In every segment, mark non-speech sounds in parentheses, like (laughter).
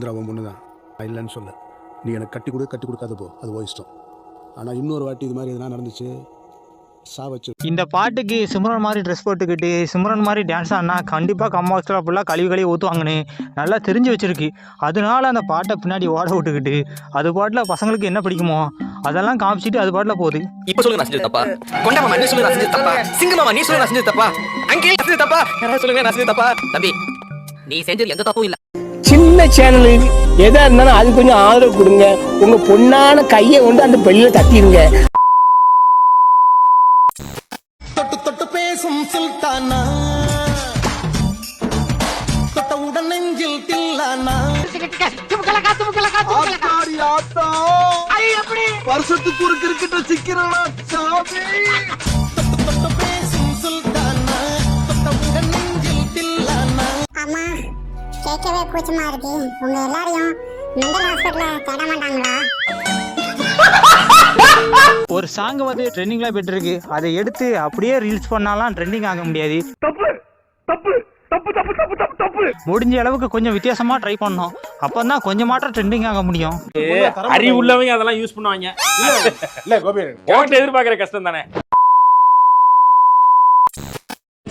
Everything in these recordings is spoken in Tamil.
சந்திராபம் பொண்ணு தான். இல்லைன்னு சொல்ல நீ எனக்கு கட்டி கொடு கட்டி கொடுக்காத போ. அது ஓ இஷ்டம். ஆனால் இன்னொரு வாட்டி இது மாதிரி எதுனா நடந்துச்சு சா வச்சு. இந்த பாட்டுக்கு சிம்ரன் மாதிரி ட்ரெஸ் போட்டுக்கிட்டு சிம்ரன் மாதிரி டான்ஸ் ஆடினா கண்டிப்பாக கம்மாஸ்டராக ஃபுல்லாக கழுவி கழுவி ஊற்றுவாங்கன்னு நல்லா தெரிஞ்சு வச்சிருக்கு. அதனால அந்த பாட்டை பின்னாடி ஓட விட்டுக்கிட்டு அது பாட்டில் பசங்களுக்கு என்ன பிடிக்குமோ அதெல்லாம் காமிச்சிட்டு அது பாட்டில் போகுது. இப்ப சொல்லுங்க நான் தப்பா? கொண்ட மாமா நீ சொல்லுங்க நான் தப்பா? சிங்க மாமா நீ சொல்லுங்க நான் செஞ்சது தப்பா? அங்கே தப்பா? யாராவது சொல்லுங்க நான் தப்பா? தம்பி நீ செஞ்சது எந்த தப்பும் இல்ல. சின்ன சேனலு எதா இருந்தாலும் அது கொஞ்சம் ஆதரவு கொடுங்க. உங்க பொண்ணான கையை கொண்டு அந்த பெல்லில தட்டிடுங்க தொட்டு தொட்டு பேசும் சுல்தானா தொட்டவுடன் நெஞ்சில் தில்லானா? வருஷத்துக்கு ஒரு கிரிக்கெட்ட சிக்கிறனா சாமி? தொட்டு தொட்டு பேசும் சுல்தானா தொட்டவுடன் நெஞ்சில் தில்லானா? அம்மா கேட்கவே கூச்சமா இருக்கு. உங்க எல்லாரையும் மெண்டல் ஹாஸ்பிட்டல்ல தேட மாட்டாங்களா? ஒரு சாங் வந்து ட்ரெண்டிங்கில் போயிட்டு இருக்கு அதை எடுத்து அப்படியே ரீல்ஸ் பண்ணாலாம் ட்ரெண்டிங் ஆக முடியாது. முடிஞ்ச அளவுக்கு கொஞ்சம் வித்தியாசமா ட்ரை பண்ணோம் அப்போ தான் கொஞ்சமாட்டம் ட்ரெண்டிங் ஆக முடியும். அறிவு உள்ளவங்க அதெல்லாம் யூஸ் பண்ணுவாங்க. இல்லை கோபி. எதிர்பார்க்கிற கஷ்டம் தானே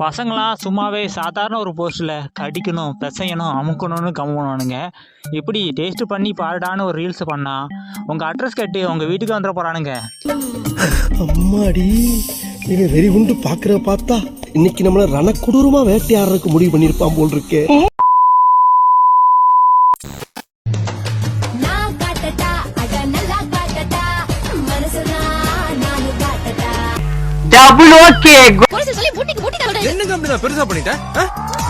பசங்களாம் சும்மாவே சாதாரண ஒரு போஸ்ட்டில் கடிக்கணும் பிசையணும் அமுக்கணும்னு கம்முனானுங்க இப்படி டேஸ்ட் பண்ணி பாருடான்னு ஒரு ரீல்ஸ் பண்ணா உங்கள் அட்ரஸ் கேட்டு உங்கள் வீட்டுக்கு வந்துட போகிறானுங்க அம்மாடி இவன் வெறி குண்டு பார்க்குற பார்த்தா இன்னைக்கு நம்மளை ரணக்கொடூரமா வேட்டையாடுறதுக்கு முடிவு பண்ணியிருப்பான் போல் இருக்கே. டபுள் ஓகே என்னங்க அப்படி நான் பெருசா பண்ணிட்டேன்?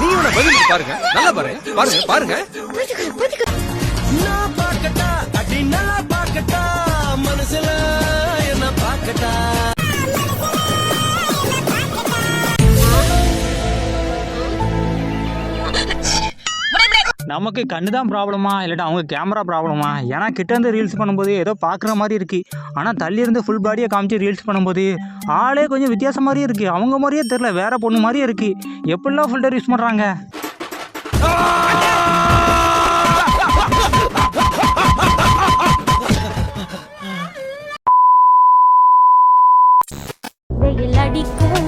நீங்க பதில் பாருங்க. நல்லா பாருங்க பாருங்க. பாருங்க நமக்கு கண்ணு தான் ப்ராப்ளமா இல்லாட்டா அவங்க கேமரா ப்ராப்ளமா ஏன்னா கிட்ட இருந்து ரீல்ஸ் பண்ணும்போது ஏதோ பார்க்குற மாதிரி இருக்கு. ஆனால் தள்ளி இருந்து ஃபுல் பாடியை காமிச்சு ரீல்ஸ் பண்ணும்போது ஆளே கொஞ்சம் வித்தியாசம் மாதிரியே இருக்கு. அவங்க மாதிரியே தெரில வேற பொண்ணு மாதிரியே இருக்கு. எப்படிலாம் ஃபில்டர் யூஸ் பண்ணுறாங்க அடிக்கும்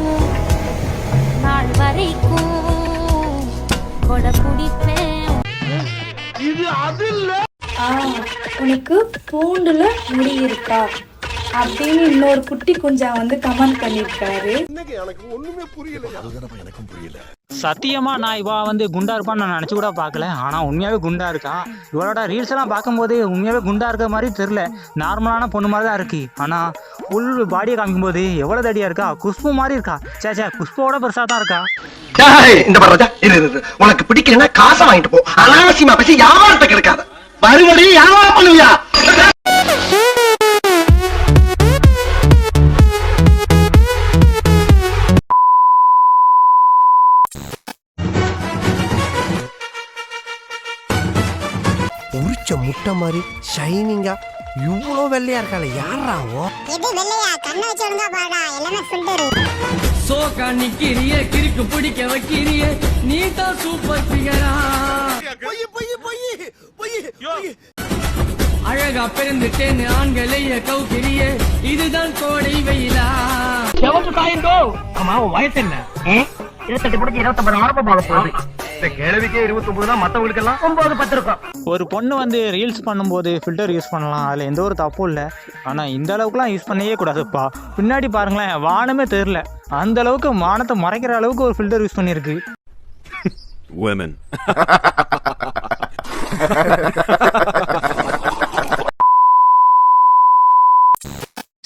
நாள் வரைக்கும் கொடை பிடிப்பேன் உனக்கு பூண்டுல முடி இருக்கா? அப்படின்னு இன்னொரு குட்டி குஞ்சா வந்து கமெண்ட் பண்ணிருக்காரு சத்தியமாக நான் இவா வந்து குண்டா இருப்பான்னு நான் நினச்சி கூட பார்க்கல. ஆனால் உண்மையாகவே குண்டா இருக்கா? இவளோட ரீல்ஸ் எல்லாம் பார்க்கும்போது உண்மையாகவே குண்டா இருக்க மாதிரி தெரில நார்மலான பொண்ணு மாதிரி தான் இருக்கு ஆனால் ஃபுல் பாடியை காமிக்கும்போது எவ்வளோ தடியாக இருக்கா? குஷ்பு மாதிரி இருக்கா? சே சே குஷ்புவோட பெருசாக தான் இருக்கா இந்த பாரு இரு இரு, உனக்கு பிடிக்கலன்னா காசை வாங்கிட்டு போ. அனாவசியமா பேசி யாவாரத்தை கிடைக்காத? மறுபடியும் யாவாரம் பண்ணுவியா? உரிச்ச முட்டை மாதிரி ஷைனிங்கா இவ்வளோ வெள்ளையா இருக்காளே யாராவோ எது வெள்ளையா? கண்ணை வச்சு ஒழுங்கா பாடா எல்லாமே ஃபில்டர் சோக்கா நிக்கிறிய கிறுக்கு பிடிக்க வைக்கிறிய நீ தான் சூப்பர் ஃபிகரா அழகா பிறந்துட்டேன்னு ஆண்களைய கவுக்கிறிய இதுதான் கோடை வெயிலா. எவ்வளவு ஆமா உன் வயசு என்ன? இருபத்தெட்டு முடிஞ்சு இருபத்தொன்பது ஆரம்பம் போக போகுது. இந்த கேள்விக்கே இருபத்தி ஒன்பது தான் மத்தவங்களுக்கு எல்லாம் ஒன்பது பத்து இருக்கும் ஒரு பொண்ணு வந்து ரீல்ஸ் பண்ணும்போது ஃபில்டர் யூஸ் பண்ணலாம். அதில் எந்த ஒரு தப்பும் இல்லை. ஆனால் இந்த அளவுக்குலாம் யூஸ் பண்ணவே கூடாதுப்பா. பின்னாடி பாருங்களேன் வானமே தெரில அந்த அளவுக்கு வானத்தை மறைக்கிற அளவுக்கு ஒரு ஃபில்டர் யூஸ் பண்ணியிருக்கு. Women.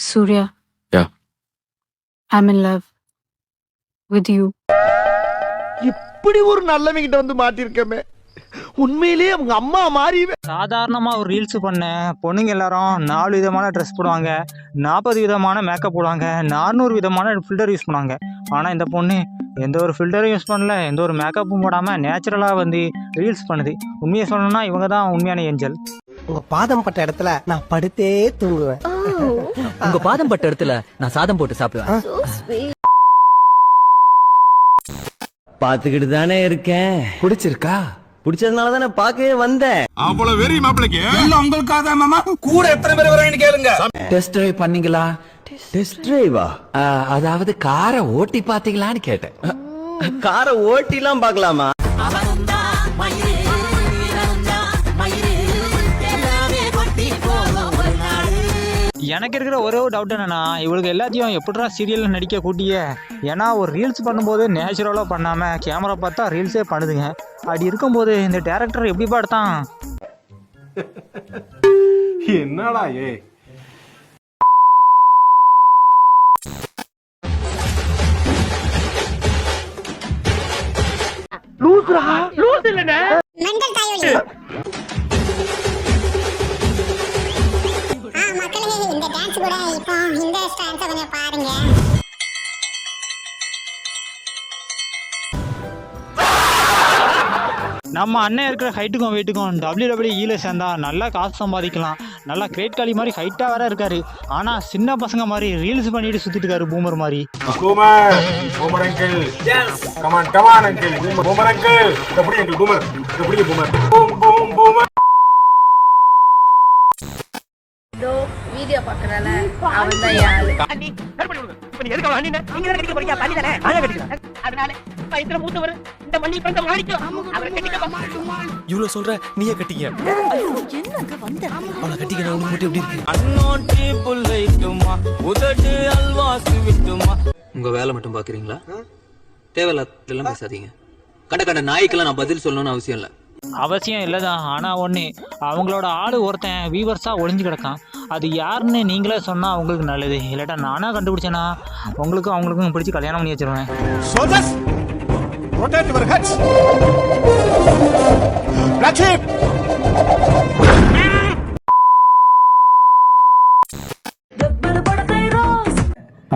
Surya Yeah. I'm in love with you இப்படி ஒரு நல்லவங்கிட்ட வந்து மாட்டிருக்கமே உண்மையிலேயே அவங்க அம்மா மாறி சாதாரணமாக ஒரு ரீல்ஸ் பண்ண. பொண்ணுங்க எல்லாரும் நாலு விதமான ட்ரெஸ் போடுவாங்க. நாற்பது விதமான மேக்கப் போடுவாங்க. நானூறு விதமான ஃபில்டர் யூஸ் பண்ணுவாங்க. ஆனால் இந்த பொண்ணு எந்த ஒரு ஃபில்டரும் யூஸ் பண்ணல. எந்த ஒரு மேக்கப்பும் போடாமல் நேச்சுரலாக வந்து ரீல்ஸ் பண்ணுது. உண்மையை சொல்லணும்னா இவங்க தான் உண்மையான ஏஞ்சல் உங்க பாதம் பட்ட இடத்துல நான் படுத்தே தூங்குவேன். உங்க பாதம் பட்ட இடத்துல நான் சாதம் போட்டு சாப்பிடுவேன். பாத்துக்கிட்டு தானே இருக்கேன். பிடிச்சிருக்கா பிடிச்சதுனால தானே பார்க்கவே வந்தேன். அவ்வளவு வெறி மாப்பிளைக்கு. கூட எத்தனை பேர் வராங்கன்னு கேளுங்க. டெஸ்ட் டிரைவ் பண்ணீங்களா? டெஸ்ட் டிரைவா அதாவது காரை ஓட்டி பாத்தீங்களான்னு கேட்டேன். காரை ஓட்டிலாம் பார்க்கலாமா? எனக்கு இருக்கிற ஒரே ஒரு டவுட் என்னன்னா இவளுக்கு எல்லாத்தையும் எப்படிடா சீரியலில் நடிக்க கூட்டிய? ஏன்னா ஒரு ரீல்ஸ் பண்ணும்போது நேச்சுரலாக பண்ணாமல் கேமரா பார்த்தா ரீல்ஸே பண்ணுதுங்க. அப்படி இருக்கும்போது இந்த டேரக்டர் எப்படி எடுத்தான்? (laughs) என்னடா ஏ கூட இப்போ இந்த ஸ்டான்ஸை கொஞ்சம் பாருங்க. நம்ம அண்ணன் இருக்கிற ஹைட்டுக்கும் வெயிட்டுக்கும் டபிள்யூ டபிள்யூ ஈல சேர்ந்தா நல்லா காசு சம்பாதிக்கலாம். நல்லா கிரேட் காலி மாதிரி ஹைட்டாக வேற இருக்காரு. ஆனால் சின்ன பசங்க மாதிரி ரீல்ஸ் பண்ணிட்டு சுற்றிட்டு இருக்காரு பூமர் மாதிரி. பூமர் மண்ணி பிறந்த மாணிக்கம் அவரை கட்டிக்க இவ்வளவு சொல்ற நீயே வந்த? அவளை கட்டிக்க நான் மட்டும் எப்படி இருக்கு? அன்னோட்டி புல்லைட்டுமா உதட்டு அல்வாசு விட்டுமா. உங்க வேலை மட்டும் பாக்குறீங்களா? தேவையில்லாம் பேசாதீங்க. கண்ட கண்ட நாய்க்கெல்லாம் நான் பதில் சொல்லணும்னு அவசியம் இல்லை. அவசியம் இல்லைதான் ஆனால் ஒன்று அவங்களோட ஆள் ஒருத்தன் வியூவர்ஸாக ஒளிஞ்சு கிடக்கான். அது யாருன்னு நீங்களே சொன்னால் அவங்களுக்கு நல்லது. இல்லாட்டா நானாக கண்டுபிடிச்சேன்னா உங்களுக்கும் அவங்களுக்கும் பிடிச்சி கல்யாணம் பண்ணி வச்சிருவேன்.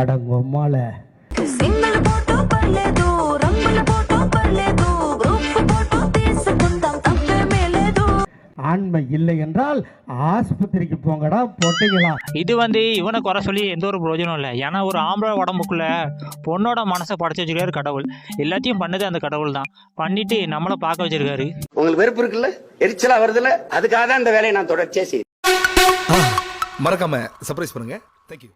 அடங்கும் அம்மால சிங்கிள் போட்டோ பல்லே தூரம் போட்டோ பல்லே ஆண்மை இல்லை என்றால் ஆஸ்பத்திரிக்கு போங்கடா பொட்டைங்களா? இது வந்து இவனை குறை சொல்லி எந்த ஒரு பிரயோஜனம் இல்லை. ஏன்னா ஒரு ஆம்பளை உடம்புக்குள்ள பொண்ணோட மனசை படைச்சு வச்சிருக்காரு கடவுள். எல்லாத்தையும் பண்ணது அந்த கடவுள் தான் பண்ணிட்டு நம்மளை பார்க்க வச்சிருக்காரு. உங்களுக்கு வெறுப்பு இருக்குல்ல? எரிச்சலா வருதுல்ல? அதுக்காக தான் இந்த வேலையை நான் தொடர்ச்சியா செய்யுது மறக்காம சர்ப்ரைஸ் பண்ணுங்க. தேங்க்யூ